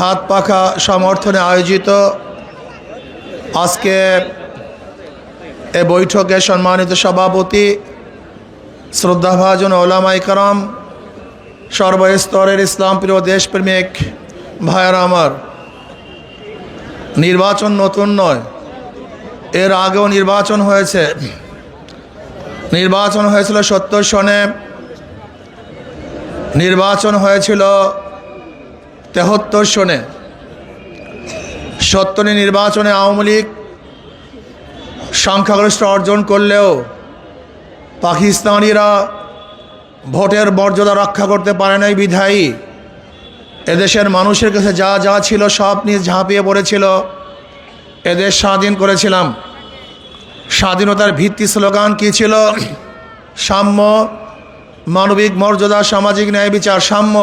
হাত পাখা সমর্থনে আয়োজিত আজকে এ বৈঠকে সম্মানিত সভাপতি, শ্রদ্ধাভাজন ওলামাই কারাম, সর্বস্তরের ইসলাম প্রিয় দেশপ্রেমিক ভাইয়ারা আমার, নির্বাচন নতুন নয়, এর আগেও নির্বাচন হয়েছে। নির্বাচন হয়েছিল সত্তর সনে, নির্বাচন হয়েছিল তেহত্তর সনে সত্তরে নির্বাচনে আওয়ামী লীগ সংখ্যাগরিষ্ঠ অর্জন করলেও পাকিস্তানিরা ভোটের মর্যাদা রক্ষা করতে পারে নাই বিধায়ী। এদেশের মানুষের কাছে যা যা ছিল সব নিয়ে ঝাঁপিয়ে পড়েছিল। এদেশ স্বাধীন করেছিলাম। স্বাধীনতার ভিত্তি স্লোগান কী ছিল? সাম্য, মানবিক মর্যাদা, সামাজিক ন্যায় বিচার, সাম্য।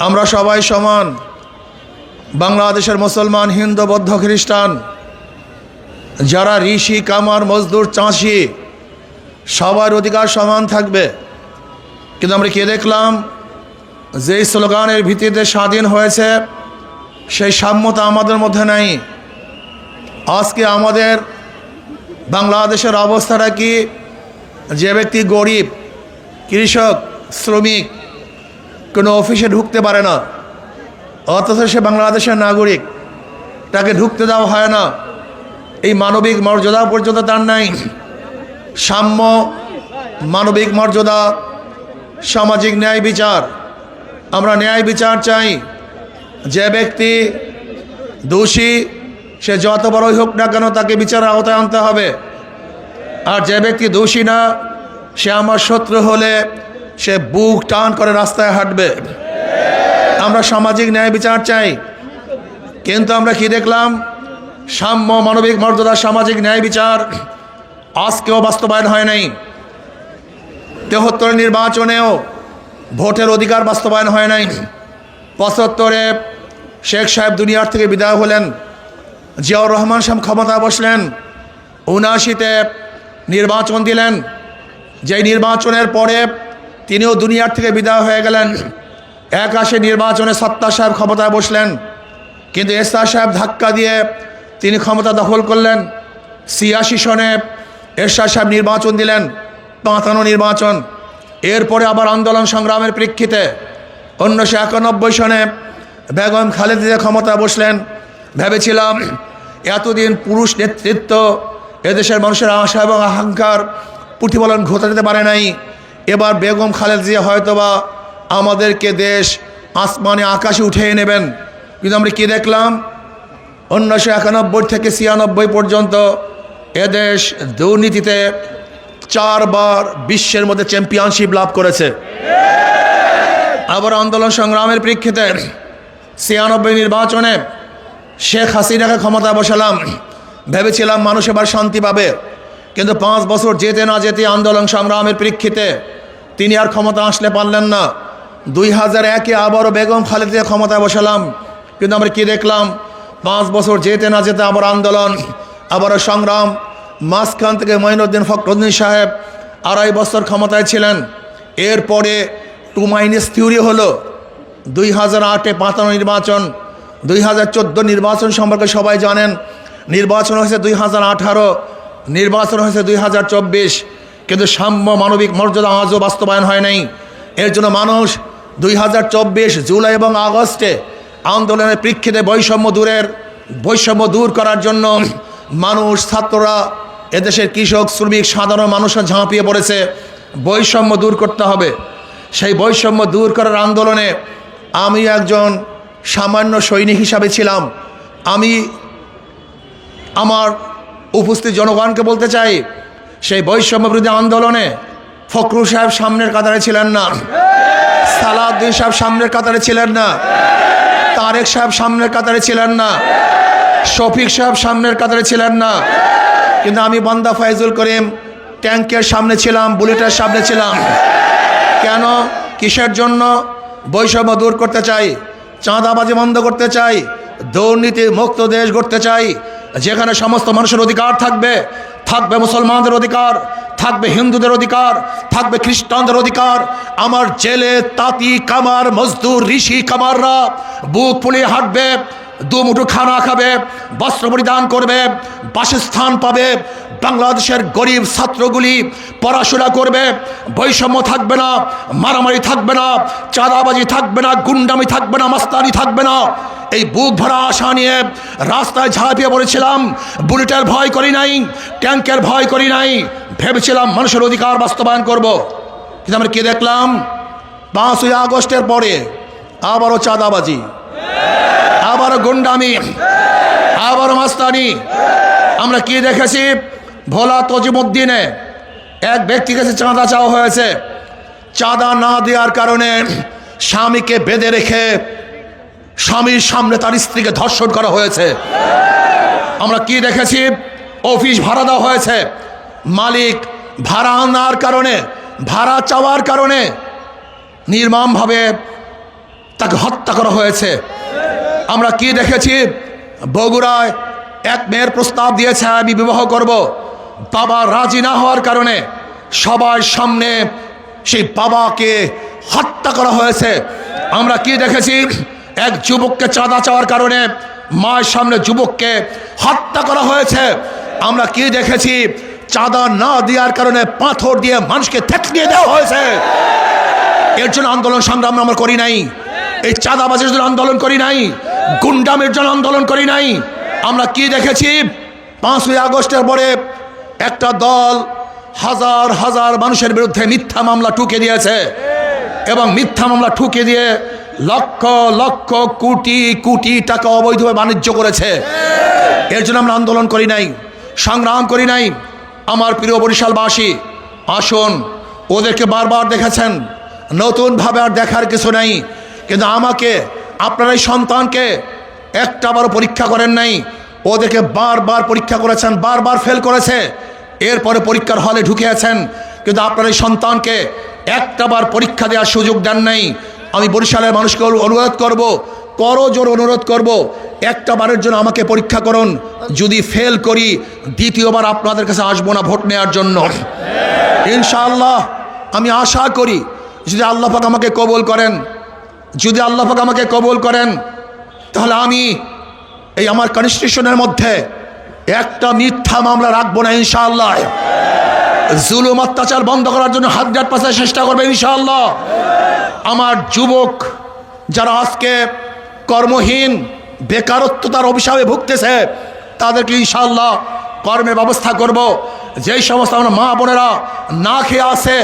আমরা সবাই সমান। বাংলাদেশের মুসলমান, হিন্দু, বৌদ্ধ, খ্রিস্টান, যারা ঋষি, কামার, মজদুর, চাষি, সবার অধিকার সমান থাকবে। কিন্তু আমরা কে দেখলাম? যেই স্লোগানের ভিত্তিতে স্বাধীন হয়েছে, সেই সাম্যতা আমাদের মধ্যে নাই। আজকে আমাদের বাংলাদেশের অবস্থাটা কি? যে ব্যক্তি গরিব, কৃষক, শ্রমিক কোনো অফিসে ঢুকতে পারে না। অথচ সে বাংলাদেশের নাগরিক। তাকে ঢুকতে দেওয়া হয় না। এই মানবিক মর্যাদা পর্যন্ত তার নাই। সাম্য মানবিক মর্যাদা, সামাজিক ন্যায় বিচার। আমরা ন্যায় বিচার চাই। যে ব্যক্তি দোষী, সে যত বড়ই হোক না কেন তাকে বিচার আওতায় আনতে হবে। আর যে ব্যক্তি দোষী না, সে আমার শত্রু হলে সে বুক টান করে রাস্তায় হাঁটবে। আমরা সামাজিক ন্যায় বিচার চাই। কিন্তু আমরা কি দেখলাম? সাম্য মানবিক মর্যাদা সামাজিক ন্যায় বিচার আজকেও বাস্তবায়ন হয় নাই। তেহত্তর নির্বাচনেও ভোটের অধিকার বাস্তবায়ন হয় নাই। পঁচাত্তরে শেখ সাহেব দুনিয়ার থেকে বিদায় হলেন। জিয়াউর রহমান সাহেব ক্ষমতায় বসলেন। উনআশিতে নির্বাচন দিলেন। যেই নির্বাচনের পরে তিনিও দুনিয়ার থেকে বিদায় হয়ে গেলেন। একাশে নির্বাচনে সত্তা সাহেব ক্ষমতায় বসলেন। কিন্তু এসআর সাহেব ধাক্কা দিয়ে তিনি ক্ষমতা দখল করলেন। সিয়াশি সনে এরশাদ সাহেব নির্বাচন দিলেন পাঁচানো নির্বাচন। এরপরে আবার আন্দোলন সংগ্রামের প্রেক্ষিতে উনিশশো একানব্বই সনে বেগম খালেদা ক্ষমতা বসলেন। ভেবেছিলাম, এতদিন পুরুষ নেতৃত্ব এদেশের মানুষের আশা এবং আকাঙ্ক্ষার প্রতিফলন ঘটাতে পারে নাই। এবার বেগম খালেদ জিয়া হয়তোবা আমাদেরকে দেশ আসমানে আকাশে উঠিয়ে নেবেন। কিন্তু আমরা কি দেখলাম? উনিশশো একানব্বই থেকে ছিয়ানব্বই পর্যন্ত এদেশ দুর্নীতিতে চারবার বিশ্বের মধ্যে চ্যাম্পিয়নশিপ লাভ করেছে। আবার আন্দোলন সংগ্রামের প্রেক্ষিতে ছিয়ানব্বই নির্বাচনে শেখ হাসিনাকে ক্ষমতা বসালাম। ভেবেছিলাম মানুষ এবার শান্তি পাবে। কিন্তু পাঁচ বছর যেতে না যেতে আন্দোলন সংগ্রামের প্রেক্ষিতে তিনি আর ক্ষমতা আসলে পারলেন না। দুই হাজার একে আবারও বেগম খালেদা ক্ষমতায় বসালাম। কিন্তু আমরা কি দেখলাম? পাঁচ বছর যেতে না যেতে আবার আন্দোলন, আবারও সংগ্রাম। মাঝখান থেকে মঈনুদ্দিন ফখরুদ্দিন সাহেব আড়াই বছর ক্ষমতায় ছিলেন। এরপরে টু মাইনাস থিওরি হলো, দুই হাজার আটে পাতানো নির্বাচন, দুই হাজার চোদ্দ নির্বাচন সম্পর্কে সবাই জানেন। নির্বাচন হয়েছে দুই হাজার আঠারো, নির্বাচন হয়েছে দুই হাজার চব্বিশ। কিন্তু সাম্য মানবিক মর্যাদা আজও বাস্তবায়ন হয় নাই। এর জন্য মানুষ দুই হাজার চব্বিশ জুলাই এবং আগস্টে আন্দোলনের প্রেক্ষিতে বৈষম্য দূরের, বৈষম্য দূর করার জন্য মানুষ, ছাত্ররা, এদেশের কৃষক, শ্রমিক, সাধারণ মানুষরা ঝাঁপিয়ে পড়েছে। বৈষম্য দূর করতে হবে। সেই বৈষম্য দূর করার আন্দোলনে আমি একজন সামান্য সৈনিক হিসাবে ছিলাম। আমি আমার উপস্থিত জনগণকে বলতে চাই সেই বৈষম্য বিরোধী আন্দোলনে ফখরুল সাহেব সামনের কাতারে ছিলেন না। সালাউদ্দিন সাহেব সামনের কাতারে ছিলেন না। তারেক সাহেব সামনের কাতারে ছিলেন না। শফিক সাহেব সামনের কাতারে ছিলেন না। কিন্তু আমি বন্দা ফাইজুল করিম ট্যাঙ্কের সামনে ছিলাম, বুলেটের সামনে ছিলাম। কেন? কিসের জন্য? বৈষম্য দূর করতে চাই, চাঁদাবাজি বন্ধ করতে চাই দুর্নীতি মুক্ত দেশ গড়তে চাই যেখানে সমস্ত মানুষের অধিকার থাকবে থাকবে মুসলমানদের অধিকার, থাকবে হিন্দুদের অধিকার, থাকবে খ্রিস্টানদের অধিকার, আমার জেলে তাঁতি, কামার, মজদুর, ঋষি, কামাররা, বুক ফুলিয়ে হাঁটবে দুমুঠো খানা খাবে, বস্ত্র পরিধান করবে, বাসস্থান পাবে, বাংলাদেশের গরিব ছাত্রগুলি পড়াশোনা করবে, বৈষম্য থাকবে না, মারামারি থাকবে না, চাঁদাবাজি থাকবে না, গুন্ডামি থাকবে না, মাস্তানি থাকবে না। এই বুক ভরা আশা নিয়ে রাস্তায় ঝাঁপিয়ে পড়েছিলাম, বুলেটের ভয় করি নাই, ট্যাঙ্কের ভয় করি নাই, ভেবেছিলাম মানুষের অধিকার বাস্তবায়ন করব। কিন্তু আমরা কি দেখলাম? পাঁচই আগস্টের পরে আবারও চাঁদাবাজি। আবারও গুন্ডামি আবারও মাস্তানি। আমরা কি দেখেছি? ভোলা তজিমুদ্দিনে এক ব্যক্তি কাছে চাঁদা চাওয়া হয়েছে। চাঁদা না দেওয়ার কারণে স্বামীকে বেঁধে রেখে স্বামীর সামনে তার স্ত্রীকে ধর্ষণ করা হয়েছে। আমরা কি দেখেছি? অফিস ভাড়া দেওয়া হয়েছে। মালিক ভাড়া আনার কারণে, ভাড়া চাওয়ার কারণে নির্মমভাবে তাকে হত্যা করা হয়েছে। আমরা কি দেখেছি? বগুড়ায় এক মেয়ের প্রস্তাব দিয়েছে, আমি বিবাহ করব। বাবা রাজি না হওয়ার কারণে সবার সামনে সেই বাবাকে হত্যা করা হয়েছে। আমরা কি দেখেছি? এক যুবককে চাঁদা চাওয়ার কারণে মায়ের সামনে যুবককে হত্যা করা হয়েছে। আমরা কি দেখেছি? চাঁদা না দেওয়ার কারণে পাথর দিয়ে মানুষকে থেতলিয়ে দেওয়া হয়েছে। এর জন্য আন্দোলন সংগ্রাম আমরা করি নাই। এই চাঁদাবাজের জন্য আন্দোলন করি নাই। গুন্ডামের জন্য আন্দোলন করি নাই। আমরা কি দেখেছি? পাঁচই আগস্টের পরে একটা দল হাজার হাজার মানুষের বিরুদ্ধে মিথ্যা মামলা ঠুকে দিয়েছে। এবং মিথ্যা মামলা ঠুকে দিয়ে লক্ষ লক্ষ কোটি কোটি টাকা অবৈধভাবে বাণিজ্য করেছে। এর জন্য আমরা আন্দোলন করি নাই, সংগ্রাম করি নাই। আমার প্রিয় বরিশালবাসী, আসুন, ওদেরকে বারবার দেখেছেন। নতুনভাবে আর দেখার কিছু নাই। কিন্তু আমাকে আপনার এই সন্তানকে একটা বারও পরীক্ষা করেন নাই। ওদেরকে বারবার পরীক্ষা করেছেন, বারবার ফেল করেছে। এরপরে পরীক্ষার হলে ঢুকিয়েছেন কিন্তু আপনার এই সন্তানকে একটাবার পরীক্ষা দেওয়ার সুযোগ দেন নাই। আমি বরিশালের মানুষকে অনু- অনুরোধ করব, করো জোর অনুরোধ করব একটা বারের জন্য আমাকে পরীক্ষা করুন। যদি ফেল করি, দ্বিতীয়বার আপনাদের কাছে আসব না ভোট নেওয়ার জন্য। ইনশাআল্লাহ, আমি আশা করি, যদি আল্লাহ পাক আমাকে কবল করেন যদি আল্লাহ পাক আমাকে কবুল করেন, তাহলে আমি এই আমার কনস্টিটিউশনের মধ্যে একটা মিথ্যা মামলা রাখব না, ইনশাআল্লাহ। জুলুম অত্যাচার বন্ধ করার জন্য হাত জাট পাশে চেষ্টা করবে, ইনশাআল্লাহ। আমার যুবক যারা আজকে কর্মহীন, বেকারত্বতার অভিশাপে ভুগতেছে, তাদেরকে ইনশাআল্লাহ কর্মের ব্যবস্থা করব। যেই সমস্ত আমরা মা বোনেরা না খেয়ে আসে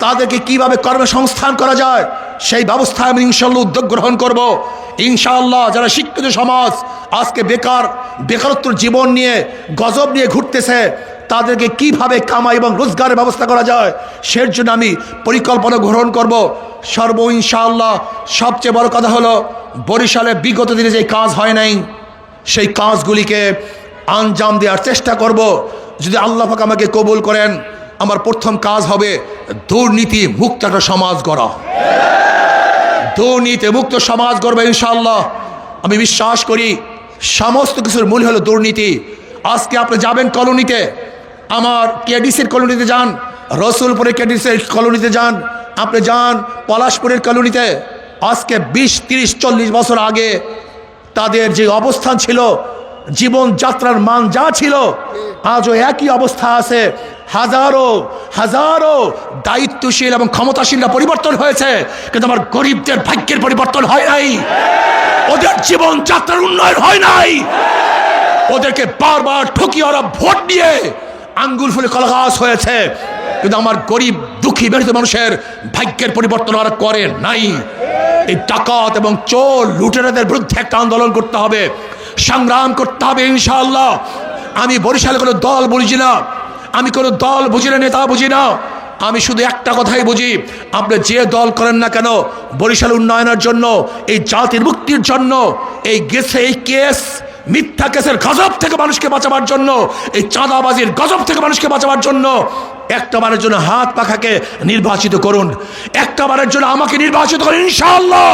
তাদেরকে কীভাবে কর্মসংস্থান করা যায় সেই ব্যবস্থায় আমি ইনশাল্লাহ উদ্যোগ গ্রহণ করব। ইনশাআল্লাহ যারা শিক্ষিত সমাজ আজকে বেকার বেকারত্ব জীবন নিয়ে গজব নিয়ে ঘুরতেছে, তাদেরকে কীভাবে কামাই এবং রোজগারের ব্যবস্থা করা যায়, সের জন্য আমি পরিকল্পনা গ্রহণ করব। সর্ব ইনশাআল্লাহ, সবচেয়ে বড় কথা হলো, বরিশালে বিগত দিনে যে কাজ হয় নাই, সেই কাজগুলিকে আঞ্জাম দেওয়ার চেষ্টা করব। যদি আল্লাহ আমাকে কবুল করেন আমার প্রথম কাজ হবে দুর্নীতি মুক্ত একটা সমাজ গড়া। দুর্নীতি মুক্ত সমাজ গড়বে ইনশাল্লাহ আমি বিশ্বাস করি, সমস্ত কিছুর মূল হলো দুর্নীতি। আজকে আপনি যাবেন কলোনিতে, আমার কেডিসির কলোনিতে যান, রসুলপুরের কেডিসির কলোনিতে যান, আপনি যান পলাশপুরের কলোনিতে। আজকে বিশ, তিরিশ, চল্লিশ বছর আগে তাদের যে অবস্থান ছিল জীবনযাত্রার মান যা ছিল, আজও একই অবস্থা আছে। হাজারো হাজারো দায়িত্বশীল এবং ক্ষমতাশীলরা পরিবর্তন হয়েছে, কিন্তু আমার গরিবদের ভাগ্যের পরিবর্তন হয় নাই। ওদের জীবনযাত্রার উন্নয়ন হয় নাই। ওদেরকে বারবার ঠকিয়ে ওরা ভোট দিয়ে আঙ্গুল ফুলে কলগাছ হয়েছে, কিন্তু আমার গরিব, দুঃখী বেড়িত মানুষের ভাগ্যের পরিবর্তন ওরা করে নাই। এই ডাকাত এবং চোর, লুটেরাদের বিরুদ্ধে একটা আন্দোলন করতে হবে। সংগ্রাম করতে হবে ইনশাআল্লাহ। আমি বরিশালে কোনো দল বুঝি না। আমি কোনো দল বুঝি না, নেতা বুঝি না। আমি শুধু একটা কথাই বুঝি, আপনি যে দল করেন না কেন, বরিশাল উন্নয়নের জন্য, এই জাতির মুক্তির জন্য, এই গেছে এই কেস মিথ্যা কেসের গজব থেকে মানুষকে বাঁচাবার জন্য, এই চাঁদাবাজির গজব থেকে মানুষকে বাঁচাবার জন্য একটা বারের জন্য হাত পাখাকে নির্বাচিত করুন। একটা বারের জন্য আমাকে নির্বাচিত করুন, ইনশাআল্লাহ।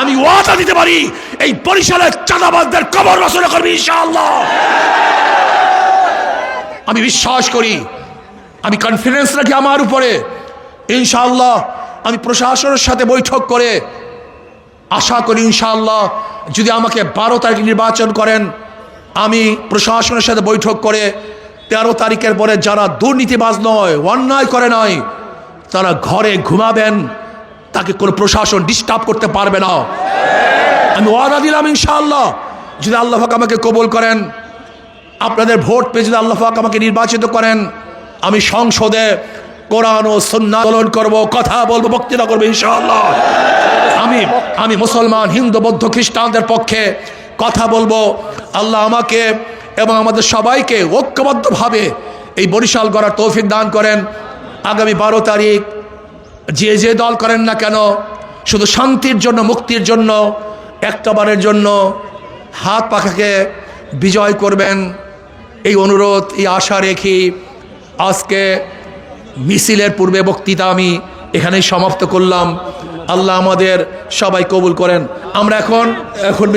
আমি ওয়াদা দিতে পারি, এই বরিশালের চাঁদাবাজদের কবর রচনা করবি, ইনশাআল্লাহ। আমি বিশ্বাস করি, আমি কনফিডেন্স রাখি আমার উপরে। ইনশাআল্লাহ, আমি প্রশাসনের সাথে বৈঠক করে আশা করি ইনশাআল্লাহ যদি আমাকে বারো তারিখ নির্বাচন করেন, আমি প্রশাসনের সাথে বৈঠক করে তেরো তারিখের পরে যারা দুর্নীতিবাজ নয়, অন্যায় করে নয় তারা ঘরে ঘুমাবেন, তাকে কোনো প্রশাসন ডিস্টার্ব করতে পারবে না। আমি ওয়াদা দিলাম ইনশাআল্লাহ, যদি আল্লাহ পাক আমাকে কবুল করেন, আপনাদের ভোট পেয়ে যদি আল্লাহ পাক আমাকে নির্বাচিত করেন, আমি সংসদে কোরআন ও সন্না আন্দোলন করব, কথা বলব, বক্তৃতা করব ইনশাআল্লাহ। আমি আমি মুসলমান, হিন্দু, বৌদ্ধ, খ্রিস্টানদের পক্ষে কথা বলব। আল্লাহ আমাকে এবং আমাদের সবাইকে ঐক্যবদ্ধভাবে এই বরিশাল গড়ার তৌফিক দান করেন। আগামী বারো তারিখ যে যে দল করেন না কেন, শুধু শান্তির জন্য, মুক্তির জন্য একটাবারের জন্য হাত পাখাকে বিজয় করবেন। এই অনুরোধ, এই আশা রেখে আজকে মিছিলের পূর্বে বক্তৃতা আমি এখানেই সমাপ্ত করলাম। আল্লাহ আমাদের সবাই কবুল করেন। আমরা এখন এখন